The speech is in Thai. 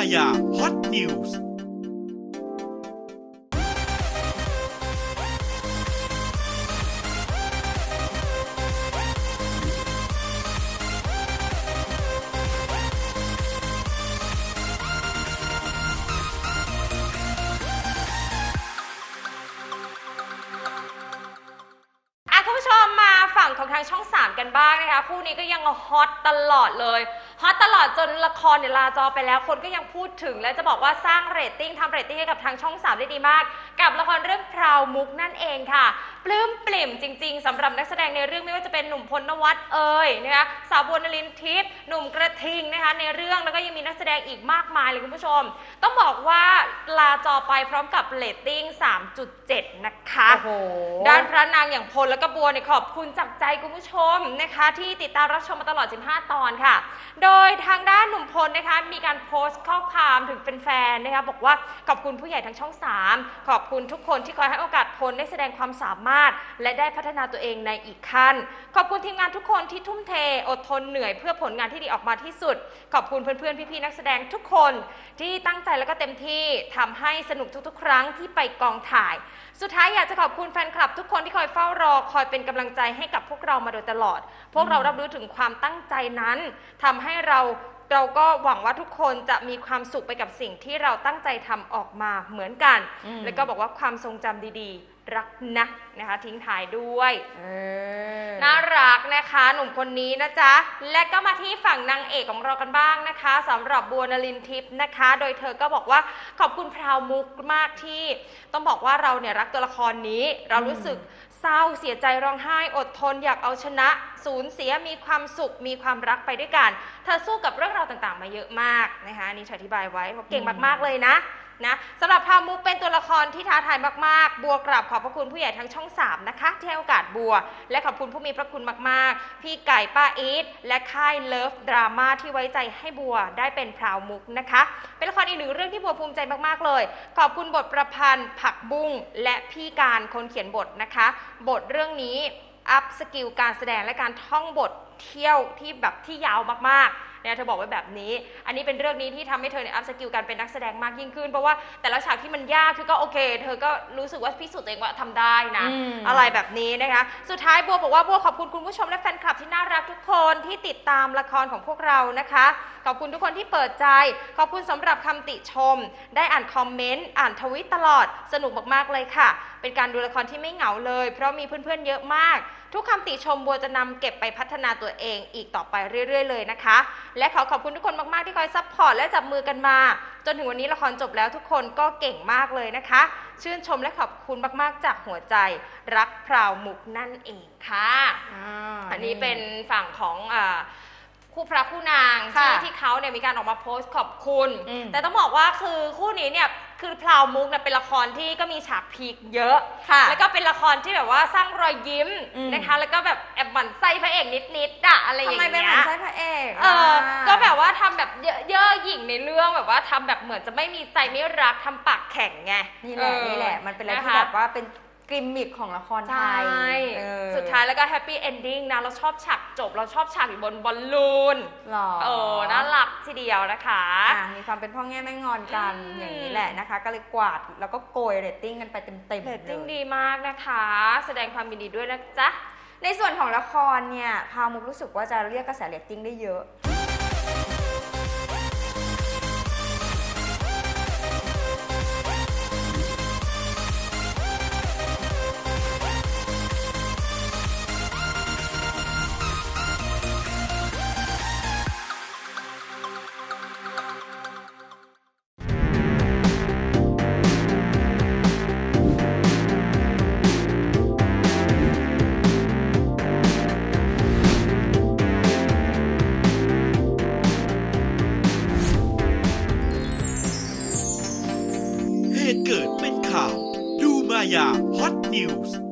ายาฮอตนิวส์อะคุณผู้ชมมาฝั่งของทางช่อง 3 กันบ้างนะคะคู่นี้ก็ยังฮอตตลอดเลย อตตลอดจนละครเนี่ยลาจอไปแล้วคนก็ยังพูดถึง และจะบอกว่าสร้างเรตติ้งทำเรตติ้งให้กับทางช่อง3ได้ดีมาก กับละครเรื่องพราวมุกนั่นเองค่ะ ปลื้มปลิ่มจริง ๆสำหรับนักแสดงในเรื่องไม่ว่าจะเป็นหนุ่มพลนวัตเอ่ยนะคะสาวบัวนลินทิพย์หนุ่มกระทิงนะคะในเรื่องแล้วก็ยังมีนักแสดงอีกมากมายเลยคุณผู้ชม ต้องบอกว่าลาจอไปพร้อมกับเรตติ้ง 3.7 นะคะโอ้โหด้านพระนางอย่างพลและก็บัวเนี่ยขอบคุณจากใจคุณผู้ชมนะคะ ที่ติดตามรับชมมาตลอด 15 ตอนค่ะ โดยททางด้านหนุ่มพลนะคะ มีการโพสต์ข้อความถึงแฟนๆนะคะบอกว่าขอบคุณผู้ใหญ่ทั้งช่อง 3 ขอบคุณทุกคนที่คอยให้โอกาสพลได้แสดงความสามารถ และได้พัฒนาตัวเองในอีกขั้น ขอบคุณทีมงานทุกคนที่ทุ่มเทอดทนเหนื่อยเพื่อผลงานที่ดีออกมาที่สุด ขอบคุณเพื่อนๆพี่ๆนักแสดงทุกคนที่ตั้งใจแล้วก็เต็มที่ทำให้สนุกทุกๆ ครั้งที่ไปกองถ่าย สุดท้ายอยากจะขอบคุณแฟนคลับ ทุกคนที่คอยเฝ้ารอคอยเป็นกำลังใจให้กับพวกเรามาโดยตลอด พวกเรารับรู้ถึงความตั้งใจนั้นทำให้เรา เราก็หวังว่าทุกคนจะมีความสุขไปกับสิ่งที่เราตั้งใจทำออกมาเหมือนกันอืมแล้วก็บอกว่าความทรงจำดีๆ รักนะนะคะ ทิ้งท้ายด้วยเออน่ารักนะคะ หนุ่มคนนี้นะจ๊ะ และก็มาที่ฝั่งนางเอกของเรากันบ้างนะคะสำหรับบัวนลินทิพย์นะคะ โดยเธอก็บอกว่าขอบคุณพราวมุกมากที่ ต้องบอกว่าเราเนี่ยรักตัวละครนี้ เรารู้สึกเศร้าเสียใจร้องไห้อดทนอยากเอาชนะ สูญเสียมีความสุขมีความรักไปด้วยกัน เธอสู้กับเรื่องราวต่างๆ มาเยอะมากนะคะนี่ออธิบายไว้เขาเก่งมากๆเลยนะนะสำหรับพามุกเป็นตัวละครที่ท้าทายมากๆ บัวกราบขอบพระคุณผู้ใหญ่ทั้งช่อง 3 นะคะ ที่ให้โอกาสบัว และขอบคุณผู้มีพระคุณมากๆ พี่ไก่ป้าอีทและค่ายเลิฟดราม่าที่ไว้ใจให้บัวได้เป็นพราวมุกนะคะ เป็นละครอีกหนึ่งเรื่องที่บัวภูมิใจมากๆเลย ขอบคุณบทประพันธ์ ผักบุ้งและพี่การคนเขียนบทนะคะ บทเรื่องนี้อัพสกิลการแสดงและการท่องบทเที่ยวที่แบบที่ยาวมากๆ เนี่ยเธอบอกไว้แบบนี้ อันนี้เป็นเรื่องนี้ที่ทำให้เธอเนี่ยอัพสกิลการเป็นนักแสดงมากยิ่งขึ้น เพราะว่าแต่ละฉากที่มันยากคือก็โอเค เธอก็รู้สึกว่าพิสูจน์ตัวเองว่าทำได้นะอืมอะไรแบบนี้นะคะ สุดท้ายบัวบอกว่าบัวขอบคุณคุณผู้ชมและแฟนคลับที่น่ารักทุกคนที่ติดตามละครของพวกเรานะคะ ขอบคุณทุกคนที่เปิดใจ ขอบคุณสำหรับคำติชม ได้อ่านคอมเมนต์อ่านทวิตตลอดสนุกมากๆเลยค่ะ เป็นการดูละครที่ไม่เหงาเลย เพราะมีเพื่อนๆเยอะมาก ทุกคำติชมบัวจะนำเก็บไปพัฒนาตัวเองอีกต่อไปเรื่อย ๆ เลยนะคะและขอขอบคุณทุกคนมาก ๆ ที่คอยซัพพอร์ตและจับมือกันมา จนถึงวันนี้ละครจบแล้วทุกคนก็เก่งมากเลยนะคะ ชื่นชมและขอบคุณมาก ๆ จากหัวใจ รักพราวมุกนั่นเองค่ะอันนี้เป็นฝั่งของอ่าคู่พระคู่นางค่ะที่ที่เขาเนี่ยมีการออกมาโพสต์ขอบคุณอืมแต่ต้องบอกว่าคือคู่นี้เนี่ยคือพราวมุกเนี่ยเป็นละครที่ก็มีฉากพีคเยอะค่ะแล้วก็เป็นละครที่แบบว่าสร้างรอยยิ้มอืมนะคะ แล้วก็แบบแอบหมั่นไส้พระเอกนิดๆอะอะไรอย่างทำไมเงี้ยเป็นเหมือนไส้พระเอกเอออ่าก็แบบว่าทำแบบเยอะเย่อหยิ่งในเรื่องแบบว่าทำแบบเหมือนจะไม่มีใจไม่รักทำปากแข็งไงนี่แหละเออนี่แหละ มันเป็นอะไรนะคะที่แบบว่าเป็นกิมมิคของละครไทใช่ยเออสุดท้ายแล้วก็แฮปปี้เอนดิ้งนะ เราชอบฉากจบ เราชอบฉากอยู่บนบอลลูน หรอเออ น่ารักทีเดียวนะคะ อะมีความเป็นพ่อแง่แม่งอนกันอืม อย่างนี้แหละนะคะ ก็เลยกวาดแล้วก็โกยเรตติ้งกันไปเต็มๆเรตเลติ้งยดีมากนะคะ แสดงความยินดีด้วยนะจ๊ะ ในส่วนของละครเนี่ยพาวมุกรู้สึกว่าจะเรียกกระแสเรตติ้งได้เยอะ Himalaya Hot News.